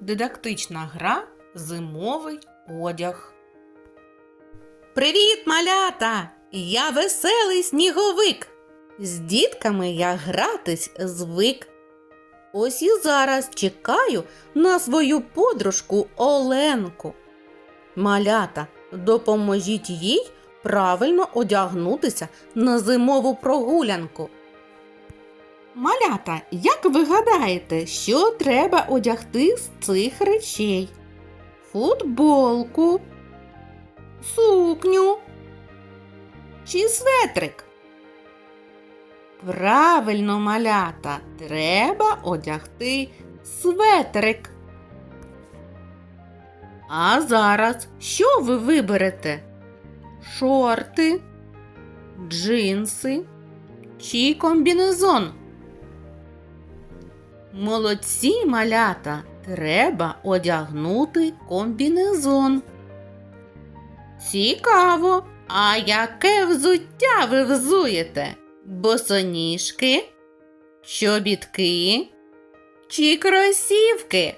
Дидактична гра Зимовий одяг. Привіт, малята! Я веселий сніговик. З дітками я гратись звик. Ось і зараз чекаю на свою подружку Оленку. Малята, допоможіть їй правильно одягнутися на зимову прогулянку. Малята, як ви гадаєте, що треба одягти з цих речей? Футболку, сукню чи светрик? Правильно, малята, треба одягти светрик. А зараз що ви виберете? Шорти, джинси чи комбінезон? Молодці малята, треба одягнути комбінезон. Цікаво, а яке взуття ви взуєте? Босоніжки, чобітки чи кросівки?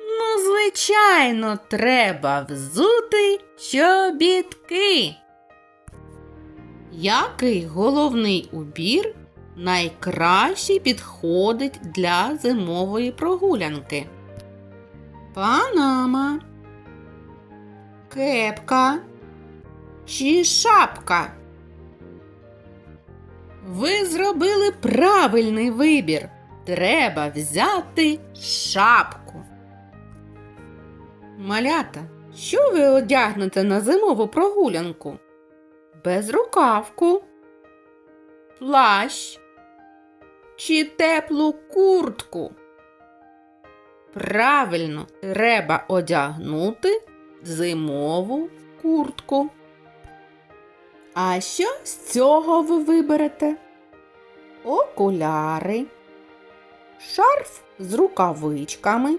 Ну, звичайно, треба взути чобітки. Який головний убір найкраще підходить для зимової прогулянки? Панама, кепка чи шапка? Ви зробили правильний вибір. Треба взяти шапку. Малята, що ви одягнете на зимову прогулянку? Безрукавку, плащ чи теплу куртку? Правильно, треба одягнути зимову куртку. А що з цього ви виберете? Окуляри, шарф з рукавичками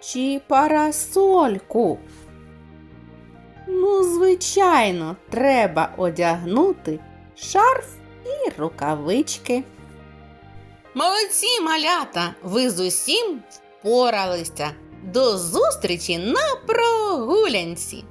чи парасольку? Ну, звичайно, треба одягнути шарф і рукавички. Молодці, малята! Ви з усім впоралися. До зустрічі на прогулянці!